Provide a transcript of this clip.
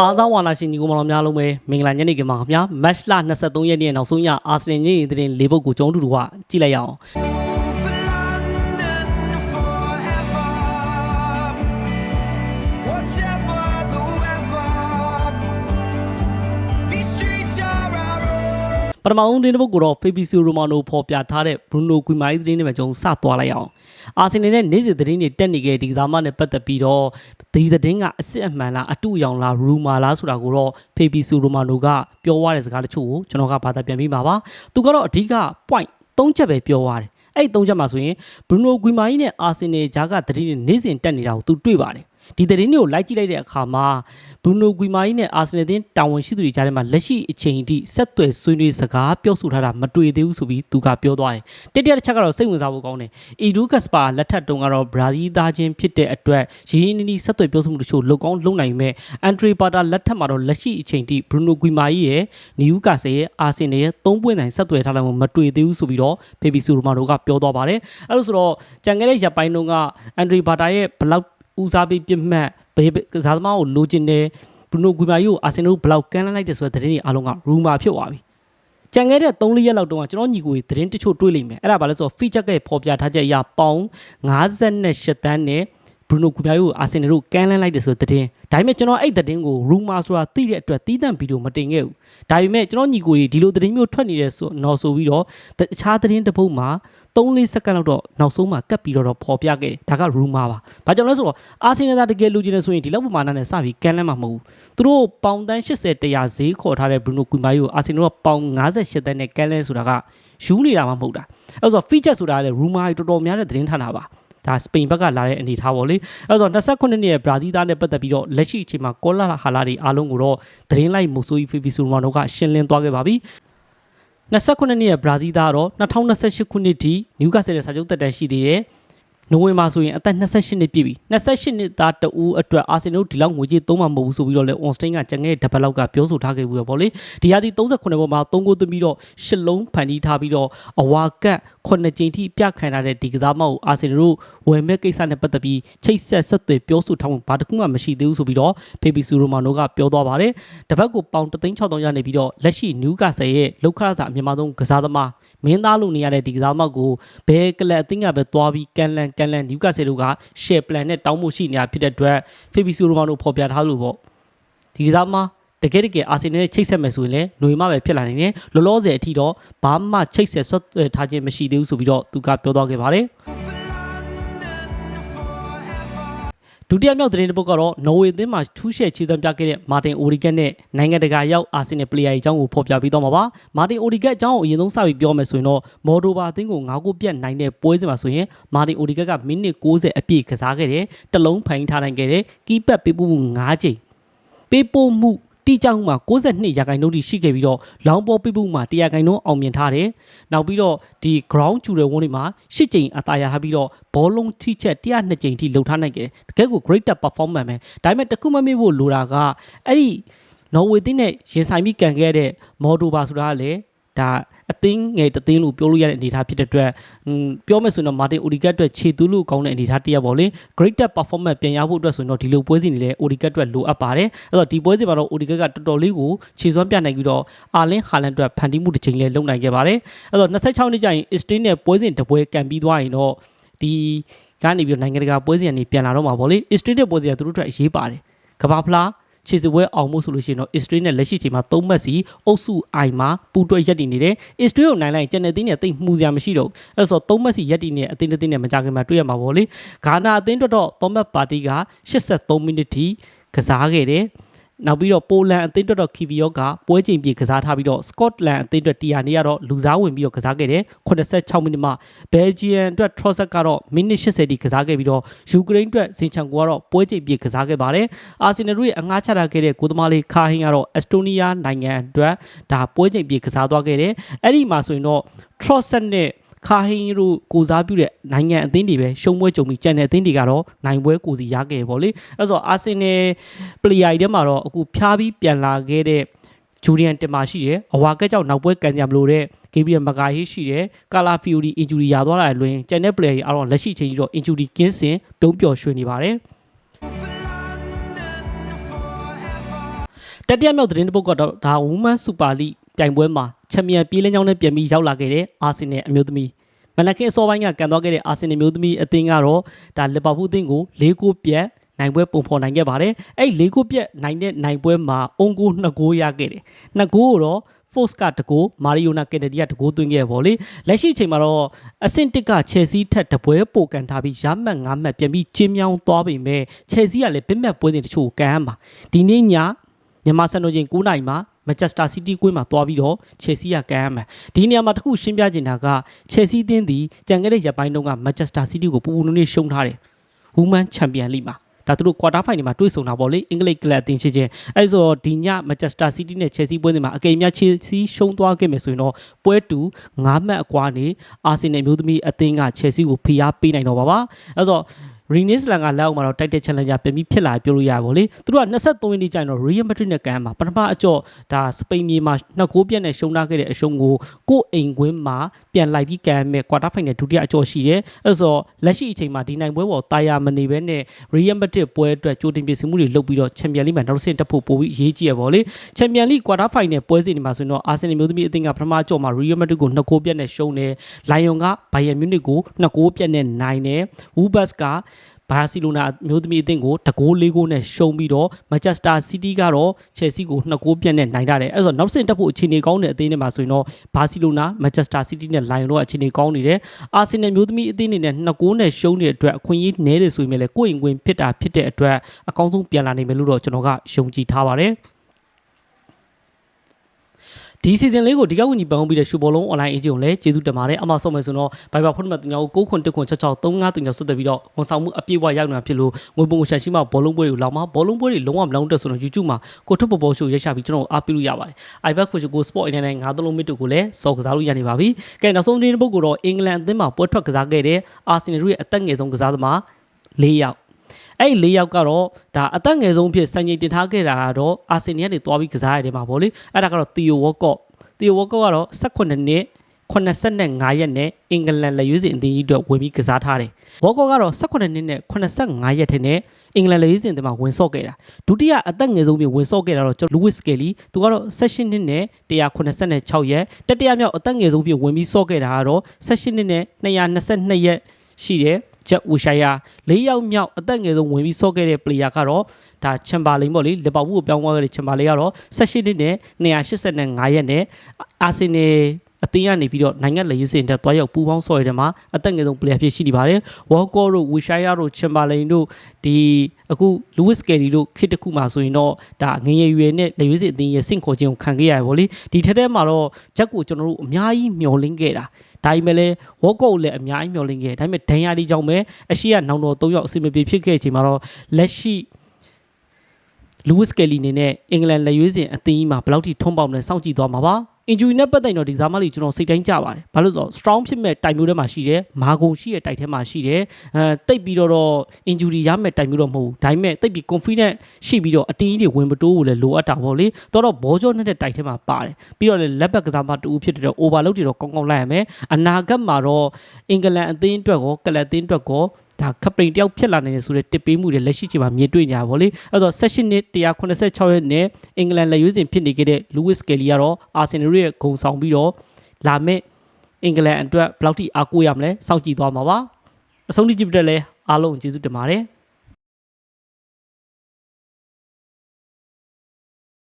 အားစားဝါနာရှင်ညီကိုမောင်တော်များလုံးပဲမင်္ဂလာညနေခင်းပါခင်ဗျာမတ်လ23ရက်နေ့နောက်ဆုံးရအာဆင်နယ်ညနေသတင်း၄ပုဒ်ကိုကျွန်တော်တို့ကကြည့်လိုက်ရအောင် ပထမဆုံးသတင်းတစ်ပုဒ်ကိုတော့ Fabrizio Romano ဖော်ပြထားတဲ့ Bruno Guimaraes သတင်းတွေမှာကျွန်တော်စသွားလိုက်အောင်အာဆင်နယ်နဲ့နေ့စဉ်သတင်းတွေတက်နေခဲ့ဒီကစားမနဲ့ပတ်သက်ပြီးတော့ဒီသတင်းကအစ်စ်အမှန်လားအတူရောင်လား rumor လားဆိုတာကိုတော့ Fabrizio Romano ကပြောသွားတဲ့စကားတချို့ကိုကျွန်တော်ကဘာသာပြန်ပြီးပါပါသူကတော့အဓိက point ၃ချက်ပဲပြောသွားတယ်အဲ့ဒီ၃ချက်မှာဆိုရင် Bruno Guimaraes နဲ့ Arsenal ဂျာကသတင်းတွေနေ့စဉ်တက်နေတာကိုသူတွေ့ပါတယ် ဒီသတင်းတွေကိုလိုက်ကြည့်လိုက်တဲ့အခါမှာဘရူနိုဂွီမာကြီးနဲ့အာဆင်နယ်တင်းတာဝန်ရှိသူတွေကြားထဲမှာလက်ရှိအချိန်ထိဆက်သွယ်ဆွေးနွေးစကားပြောဆိုထားတာမတွေ့သေးဘူးဆိုပြီးသူကပြောသွားတယ်။တတိယတစ်ချက်ကတော့စိတ်ဝင်စားဖို့ကောင်းတယ်။အီဒူကတ်စပါလက်ထက်တုန်းကတော့ဘရာဇီးသားချင်းဖြစ်တဲ့အတွက်ရင်းရင်းနှီးနှီးဆက်သွယ်ပြောဆိုမှုတချို့လုံကောင်းလုံနိုင်မဲ့အန်ဒရီပါတာလက်ထက်မှာတော့လက်ရှိအချိန်ထိဘရူနိုဂွီမာကြီးရဲ့နီယူကာဆယ်ရဲ့အာဆင်နယ်ရဲ့သုံးပွင့်တိုင်းဆက်သွယ်ထားလိုက်မှမတွေ့သေးဘူးဆိုပြီးတော့ဖေဘီဆူရိုမာတို့ကပြောသွားပါတယ်။အဲလို့ဆိုတော့ကြံခဲ့တဲ့ရပ်ပိုင်းတုန်းကအန်ဒရီပါတာရဲ့ဘလောက် ဦးစားပေးပြစ်မှတ်ဘေးကစားသမားကိုလိုချင်တယ်ဘရူနိုဂွီမာကြီးကိုအာဆင်နယ်ဘလောက်ကန်လန်းလိုက်တယ်ဆိုတဲ့သတင်းတွေအားလုံးကရူမာဖြစ်သွားပြီကြံခဲ့တဲ့3-4ရက်လောက်တုန်းကကျွန်တော်ညီကိုတွေသတင်းတချို့တွေ့လိမ့်မယ်အဲ့ဒါဘာလဲဆိုတော့ feature ကပေါ်ပြထားချက်အရပေါင်58တန်းနဲ့ဘရူနိုဂူပြာယိုအာဆင်နယ်တို့ကန်လန်းလိုက်တယ်ဆိုတဲ့သတင်းဒါပေမဲ့ကျွန်တော်အဲ့သတင်းကို rumor ဆိုတာသိတဲ့အတွက်တီးတန့်ဗီဒီယိုမတင်ခဲ့ဘူးဒါပေမဲ့ကျွန်တော်ညီကိုတွေဒီလိုသတင်းမျိုးထွက်နေတဲ့ဆိုတော့ဆိုပြီးတော့တခြားသတင်းတစ်ပုဒ်မှာ 3-4စက္ကန့်လောက်တော့နောက်ဆုံးမှာကတ်ပြီးတော့ပေါ်ပြခဲ့ဒါက rumor ပါဘာကြောင့်လဲဆိုတော့အာဆင်နယ်ကတကယ်လူချင်းနေဆိုရင်ဒီလောက်ပမာဏနဲ့စပြီးကန်လန်းမှာမဟုတ်ဘူးသူတို့ပေါင်တန်း80တရာဈေးခေါ်ထားတဲ့ဘရူနိုဂူပြာယိုအာဆင်နယ်ကပေါင်58တန်းနဲ့ကန်လန်းဆိုတာကယူနေတာမှမဟုတ်တာအဲ့ဆို feature ဆိုတာကလည်း rumor တွေတော်တော်များတဲ့သတင်းဌာနပါဒါစပိန်ဘက်ကလာတဲ့အနေထားပေါ့လေအဲဆို29နှစ်ရဲ့ဘရာဇီးသားနဲ့ပတ်သက်ပြီးတော့လက်ရှိအချိန်မှာကောလာဟာလာတွေအားလုံးကိုတော့သတင်းလိုက်မိုဆိုယီဖီဖီဆူမာနိုကရှင်းလင်းသွားခဲ့ပါပြီ 29နှစ်ရဲ့ဘရာဇီးသားတော့2028ခုနှစ်ထိနယူကာဆယ်ရဲ့စာချုပ်သက်တမ်းရှိသေးတယ် နိုဝင်ဘာဆိုရင်အသက်28နှစ်ပြည့်ပြီ28နှစ်သားတဦးအတွက်အာဆင်နယ်ဒီလောက်ငွေကြေးသုံးမှာမဟုတ်ဘူးဆိုပြီးတော့လေအွန်စတိန်ကကြံခဲ့တဲ့ဘက်လောက်ကပြောဆိုထားခဲ့ဘူးပေါ့လေဒီဟာဒီ38ပေါ်မှာ3ဂိုးသွင်းပြီးတော့ရှစ်လုံးဖန်တီးထားပြီးတော့အဝါကတ်9ကြိမ်ထိပြခံထားတဲ့ဒီကစားမကိုအာဆင်နယ်တို့ဝယ်မဲ့ကိစ္စနဲ့ပတ်သက်ပြီးချိတ်ဆက်ဆက်သွယ်ပြောဆိုထားမှုဘာတစ်ခုမှမရှိသေးဘူးဆိုပြီးတော့ဖေဘီဆူရိုမာနိုကပြောသွားပါတယ်တပတ်ကိုပေါင်3,600ရနေပြီးတော့လက်ရှိနယူကာဆယ်ရဲ့လောက်ခရစာအမြန်မာဆုံးကစားသမားမင်းသားလို့နေရတဲ့ဒီကစားသမားကိုဘယ်ကလပ်အသင်းကပဲသွားပြီးကန်လန်ကန်လန်နယူကာဆယ်တို့က share plan နဲ့တောင်းမှုရှိနေတာဖြစ်တဲ့အတွက်ဖေဘီဆူရိုမာနိုဖော်ပြထားလို့ပေါ့ဒီကစားသမားတကယ်တကယ်အာဆင်နယ်နဲ့ချိတ်ဆက်မယ်ဆိုရင်လည်းຫນွေမှပဲဖြစ်လာနေတယ်လောလောဆယ်အထိတော့ဘာမှချိတ်ဆက်ဆွတ်ထားခြင်းမရှိသေးဘူးဆိုပြီးတော့သူကပြောသွားခဲ့ပါတယ် ဒုတိယမြောက်သတင်းတစ်ပုဒ်ကတော့နော်ဝေအသင်းမှာထူးရှယ်ခြေစွမ်းပြခဲ့တဲ့မာတင်အိုရီဂက်နဲ့နိုင်ငံတကာရောက်အာဆင်နယ်ပလေယာအကြောင်းကိုဖော်ပြပေးတော့မှာပါမာတင်အိုရီဂက်အကြောင်းကိုအရင်ဆုံးစပြီးပြောမယ်ဆိုရင်တော့မော်ဒိုဘာအသင်းကို၅ခုပြတ်နိုင်တဲ့ပွဲစဉ်မှာဆိုရင်မာတင်အိုရီဂက်ကမိနစ်60အပြည့်ကစားခဲ့တယ်တလုံးဖိုင်ထားနိုင်ခဲ့တယ်ကီးပက်ပေးပို့မှု၅ချိန်ပေးပို့မှု တိကျမှုမှာ62ရာခိုင်နှုန်းထိရှိခဲ့ပြီးတော့လောင်းပေါ်ပြမှုမှာ100ရာခိုင်နှုန်းအောင်မြင်ထားတယ်။နောက်ပြီးတော့ဒီ ground ကျူတဲ့ဝန်းတွေမှာ10ကြိမ်အသာရထားပြီးတော့ဘောလုံးထိချက်102ကြိမ်ထိလှုပ်ထားနိုင်ခဲ့တယ်။တကယ်ကို great performance ပဲ။ဒါပေမဲ့တစ်ခုမမေ့ဖို့လိုတာကအဲ့ဒီနော်ဝေတင်းနဲ့ရင်ဆိုင်ပြီးကန်ခဲ့တဲ့မော်ဒိုဘာဆိုတာကလေ ဒါအသင်းငယ်တသင်းလို့ပြောလို့ရတဲ့အနေအထားဖြစ်တဲ့အတွက်ဟွန်းပြောမယ်ဆိုရင်တော့မာတင်အိုဒီကတ်အတွက်ခြေသူလို့ကောင်းတဲ့အနေအထားတစ်ရပ်ပေါ့လေ great performance ပြန်ရဖို့အတွက်ဆိုရင်တော့ဒီလိုပွဲစဉ်တွေလည်းအိုဒီကတ်အတွက်လိုအပ်ပါတယ်အဲ့တော့ဒီပွဲစဉ်မှာတော့အိုဒီကတ်ကတော်တော်လေးကိုခြေစွမ်းပြနိုင်ပြီးတော့အာလင်းဟာလန်အတွက်ဖန်တီးမှုတစ်ချိန်လည်းလုပ်နိုင်ခဲ့ပါတယ်အဲ့တော့26နှစ်ကျရင်အစ္စတင်းနဲ့ပွဲစဉ်တစ်ပွဲကန်ပြီးသွားရင်တော့ဒီကနေပြီးတော့နိုင်ငံတကာပွဲစဉ်ကနေပြန်လာတော့မှာပေါ့လေအစ္စတင်းတဲ့ပွဲစဉ်ကသူတို့အတွက်အရေးပါတယ်ကဘာဖလား ခြေစပွဲအောင်မှုဆိုလို့ရှိရင်တော့ Israel နဲ့လက်ရှိချိန်မှာ၃မှတ်စီအုပ်စုအိုင်မှာပူးတွဲရက်တည်နေတယ် Israel ကိုနိုင်လိုက်ကျန်တဲ့သင်းနဲ့တိတ်မှုစရာမရှိတော့ဘူးအဲ့ဒါဆို၃မှတ်စီရက်တည်နေတဲ့အသင်းတစ်သင်းနဲ့မကြခင်မှာတွေ့ရမှာပေါ့လေဂါနာအသင်းအတွက်တော့သောမတ်ပါတီက83မိနစ်ထိကစားခဲ့တယ် နောက်ပြီးတော့ပိုလန်အသင်းအတွက်တော့ခီဗီယောကပွဲချိန်ပြေကစားထားပြီးတော့စကော့တလန်အသင်းအတွက်တီယာနေကတော့လူစားဝင်ပြီးတော့ကစားခဲ့တယ်86မိနစ်မှဘယ်ဂျီယန်အတွက်ထရော့ဆက်ကတော့မိနစ်80ထိကစားခဲ့ပြီးတော့ယူကရိန်းအတွက်ဇင်ချန်ကိုကတော့ပွဲချိန်ပြေကစားခဲ့ပါတယ်အာဆင်နယ်ရဲ့အငှားချထားခဲ့တဲ့ကိုသမားလေးခါဟင်းကတော့အက်စတိုးနီးယားနိုင်ငံအတွက်ဒါပွဲချိန်ပြေကစားသွားခဲ့တယ်အဲ့ဒီမှာဆိုရင်တော့ထရော့ဆက်နဲ့ ခါဟင်းတို့ကိုစားပြုတဲ့နိုင်ငံအသင်းတွေပဲရှုံးပွဲကြုံပြီးကြံတဲ့အသင်းတွေကတော့နိုင်ပွဲကိုစီရခဲ့ရပေါ့လေအဲ့ဆိုအာဆင်နယ်ပလေယာတွေထဲမှာတော့အခုဖျားပြီးပြန်လာခဲ့တဲ့ဂျူရီယန်တင်မာရှိတယ်အဝါကက်ကြောင့်နောက်ပွဲကန်ကြမလို့တဲ့ဂေဘရီယယ်မကာဟီရှိတယ်ကာလာဖီယိုဒီအင်ဂျူရီရသွားတာလွင်ကျန်တဲ့ပလေယာတွေအားလုံးလက်ရှိချိန်ကြီးတော့အင်ဂျူရီကင်းစင်ပြုံးပျော်ရွှင်နေပါတယ် For London forever. တတိယမြောက်သတင်းတစ်ပုဒ်ကတော့ဒါ Women Super League ပြိုင်ပွဲမှာ ချန်ပီယံပြေးလင်းကြောင်းနဲ့ပြန်ပြီးရောက်လာခဲ့တဲ့အာဆင်နယ်အမျိုးသမီးမနက်ခင်းအစောပိုင်းကကန်သွားခဲ့တဲ့အာဆင်နယ်မျိုးသမီးအသင်းကတော့ဒါလီဗာပူးအသင်းကို၄ဂိုးပြတ်နိုင်ပွဲပုံဖော်နိုင်ခဲ့ပါတယ်အဲ့၄ဂိုးပြတ်နိုင်တဲ့နိုင်ပွဲမှာအုံဂိုး2ဂိုးရခဲ့တယ်2ဂိုးကိုတော့ Force ကတကိုမာရီယိုနာကက်နဒီကတကိုသွင်းခဲ့ပေါ့လေလက်ရှိအချိန်မှာတော့အဆင့်တစ်ကချယ်ဆီထက်တပွဲပိုကန်ထားပြီးရမှတ်9မှတ်ပြန်ပြီးကျင်းမြောင်းသွားပြီမဲ့ချယ်ဆီကလည်းပြစ်မှတ်ပွဲစဉ်တချို့ကန်ရမှာဒီနေ့ညမြန်မာစံတော်ချိန်9နာရီမှာ မန်ချက်စတာစီးတီးကွင်းမှာတွားပြီးတော့ချယ်ဆီကကန်ရမှာဒီနေရာမှာတခုရှင်းပြချင်တာကချယ်ဆီအသင်းသည်ကြံခဲ့တဲ့ရက်ပိုင်းတုန်းကမန်ချက်စတာစီးတီးကိုပူပူနွေးနွေးရှုံးထားတယ် Women Champion League မှာဒါသူတို့ quarter final မှာတွေ့ဆုံတာပေါ့လေအင်္ဂလိပ်ကလပ်အသင်းချင်းချင်းအဲဆိုတော့ဒီည Manchester City နဲ့ Chelsea ပွဲစဉ်မှာအကိမ်များ Chelsea ရှုံးသွားခဲ့မယ်ဆိုရင်တော့ပွဲတူ9မှတ်အကွာနေ Arsenal မျိုးသမီးအသင်းက Chelsea ကိုဖိအားပေးနိုင်တော့ပါပါအဲဆိုတော့ Renis Lang ကလက်အောက်မှာတော့ title challenger ပြန်ပြီးဖြစ်လာပြောလို့ရပါလေသူတို့က23ရက်နေ့ကျရင်တော့ Real Madrid နဲ့ကန်မှာပထမအကြော့ဒါစပိန်မြေမှာနှစ်ဂိုးပြတ်နဲ့ရှုံးထားခဲ့တဲ့အရှုံးကိုကိုယ့်အိမ်ကွင်းမှာပြန်လိုက်ပြီးကန်မဲ့ quarter final ဒုတိယအကြော့ရှိတယ်အဲဆိုတော့လက်ရှိအချိန်မှာဒီနိုင်ပွဲပေါ်တာယာမနေဘဲနဲ့ Real Madrid ပွဲအတွက်ကြိုတင်ပြင်ဆင်မှုတွေလုပ်ပြီးတော့ Champions League မှာနောက်တစ်ဆင့်တက်ဖို့ပိုပြီးအရေးကြီးရပါလေ Champions League quarter final ပွဲစဉ်တွေမှာဆိုရင်တော့ Arsenal မျိုးသမီးအသင်းကပထမအကြော့မှာ Real Madrid ကို2ဂိုးပြတ်နဲ့ရှုံးတယ် Lion က Bayern Munich ကို2ဂိုးပြတ်နဲ့နိုင်တယ် Wolves က ဘာစီလိုနာမျိုးသမီးအသင်းကိုတကိုးလေးကိုနဲ့ရှုံးပြီးတော့မန်ချက်စတာစီးတီးကတော့ချယ်ဆီကိုနှစ်ဂိုးပြတ်နဲ့နိုင်ထားတယ်အဲ့ဆိုတော့နောက်ဆင့်တက်ဖို့အခြေအနေကောင်းတဲ့အသင်းတွေမှာဆိုရင်တော့ဘာစီလိုနာမန်ချက်စတာစီးတီးနဲ့လိုင်တို့ကအခြေအနေကောင်းနေတယ်အာဆင်နယ်မျိုးသမီးအသင်းတွေနဲ့နှစ်ဂိုးနဲ့ရှုံးနေတဲ့အတွက်အခွင့်အရေးနည်းတယ်ဆိုရင်လည်းကိုယ့်ရင်ခွင်ဖြစ်တာဖြစ်တဲ့အတွက်အကောင်းဆုံးပြန်လာနိုင်မယ်လို့တော့ကျွန်တော်ကယုံကြည်ထားပါတယ် ဒီစီဇန်လေးကိုဒီကဝန်ကြီးပန်အောင်ပြီးတဲ့ရှူဘောလုံး online agent ကိုလည်းကျေးဇူးတင်ပါတယ်အမဆုံးမယ်ဆိုတော့ Viber ဖုန်းနံပါတ်3ကို9ခွန်1ခွန်66 35တင်ကျော်ဆက်သွယ်ပြီးတော့ဝန်ဆောင်မှုအပြည့်အဝရောက်နေတာဖြစ်လို့ငွေပုံကိုရှာရှိမှဘောလုံးပွဲတွေကိုလောက်မှာဘောလုံးပွဲတွေလုံးဝမလောင်းတက်ဆိုတော့ YouTube မှာကိုထုတ်ပေါ်ပေါ်ရှိုးရက်ရှာပြီးကျွန်တော်အားပေးလို့ရပါတယ် iPad ကိုကို Sport အနေနဲ့9သလုံးမစ်တို့ကိုလည်းစော်ကစားလို့ရနေပါပြီကဲနောက်ဆုံးတင်းပုတ်ကတော့အင်္ဂလန်အသင်းမှာပွဲထွက်ကစားခဲ့တဲ့အာဆင်နယ်ရဲ့အသက်ငယ်ဆုံးကစားသမား၄ယောက် အဲ့၄ယောက်ကတော့ဒါအသက်ငယ်ဆုံးဖြစ်စံချိန်တင်ထားခဲ့တာကတော့အာဆင်နယ်ကနေသွားပြီးကစားရတဲ့မှာဗောလေအဲ့ဒါကတော့ Theo Walcott တီယိုဝကောကတော့18နှစ်85ရက်နဲ့အင်္ဂလန်လက်ရွေးစင်အသင်းကြီးအတွက်ဝင်ပြီးကစားထားတယ်။ဝေါကောကတော့18နှစ်နဲ့85ရက်ထက်နဲ့အင်္ဂလန်လက်ရွေးစင်အသင်းမှာဝင်ဆော့ခဲ့တာ။ဒုတိယအသက်ငယ်ဆုံးပြင်ဝင်ဆော့ခဲ့တာတော့လူးဝစ်စကယ်လီသူကတော့18နှစ်နဲ့186ရက်တတိယမြောက်အသက်ငယ်ဆုံးပြင်ဝင်ပြီးဆော့ခဲ့တာကတော့18နှစ်နဲ့222ရက်ရှိတယ်။ ဂျက်ဝီရှိုင်ယာ၄ယောက်မြောက်အသက်ငယ်ဆုံးဝင်ပြီးဆော့ခဲ့တဲ့ player ကတော့ဒါချမ်ဘာလိန်ပေါ့လေလီဗာပူးကိုပြောင်းသွားခဲ့တဲ့ချမ်ဘာလိန်ကတော့18နှစ်နဲ့285ရက်နဲ့အာဆင်နယ်အသင်းကနေပြီးတော့နိုင်ငံလက်ရွေးစင်တက်သွားရောက်ပူပေါင်းဆော်ရတဲ့မှာအသက်ငယ်ဆုံး player ဖြစ်ရှိနေပါတယ်ဝေါ်ကောတို့ဝီရှိုင်ယာတို့ချမ်ဘာလိန်တို့ဒီအခုလူးဝစ်ကယ်ရီတို့ခေတ်တစ်ခုမှာဆိုရင်တော့ဒါငငယ်ရွယ်နဲ့လက်ရွေးစင်အသင်းရဲ့စင့်ခေါ်ခြင်းကိုခံခဲ့ရတယ်ဗောလေဒီထက်ထဲမှာတော့ဂျက်ကိုကျွန်တော်တို့အများကြီးမျှော်လင့်ခဲ့တာ ဒါပေမဲ့လည်းဝေါ်ကောကိုလည်းအများကြီးမျှော်လင့်ခဲ့ဒါပေမဲ့ဒန်ယာဒီကြောင့်ပဲအရှိကနောင်တော်၃ယောက်အစီအမပြေဖြစ်ခဲ့ချိန်မှာတော့လက်ရှိလူးဝစ်ကယ်လီအနေနဲ့အင်္ဂလန်လက်ရွေးစင်အသင်းကြီးမှာဘယ်လောက်ထိထွန်းပေါက်နေစောင့်ကြည့်သွားမှာပါ injury နဲ့ပတ်သက်ရင်တော့ဒီဇာမလေးကျွန်တော်စိတ်တိုင်းကြပါတယ်ဘာလို့လဲဆိုတော့ strong ဖြစ်မဲ့တိုင်မျိုးထဲမှာရှိတယ်မာဂုံရှိတဲ့တိုက်ထဲမှာရှိတယ်အဲတိတ်ပြီးတော့တော့ injury ရမဲ့တိုင်မျိုးတော့မဟုတ်ဘူးဒါပေမဲ့တိတ်ပြီး confident ရှိပြီးတော့အတင်းကြီးတွေဝင်မတိုးဘူးလေလိုအပ်တာပေါ့လေတော့တော့ဘောကြောနဲ့တဲ့တိုက်ထဲမှာပါတယ်ပြီးတော့လေလက်ဘက်ကစားမတူဖြစ်တဲ့ overload တွေတော့ကောင်းကောင်းလိုက်ရမယ်အနာဂတ်မှာတော့အင်္ဂလန်အသင်းအတွက်ကောကလပ်အသင်းအတွက်ကော ဒါခပရိန်တယောက်ဖြစ်လာနိုင်တယ်ဆိုတဲ့တစ်ပေးမှုတွေလက်ရှိချိန်မှာမြင်တွေ့နေရပါဗောလေအဲ့တော့ session နှစ်186ရက်နဲ့အင်္ဂလန်လက်ရွေးစင်ဖြစ်နေခဲ့တဲ့ Lewis Kelly ကတော့ Arsenal ရဲ့ဂုံဆောင်ပြီးတော့လာမယ့်အင်္ဂလန်အတွက်ဘယ်လောက်ထိအားကိုးရမလဲစောင့်ကြည့်သွားမှာပါအဆုံးထိကြည့်ပြတဲ့လဲအားလုံးကျေးဇူးတင်ပါတယ်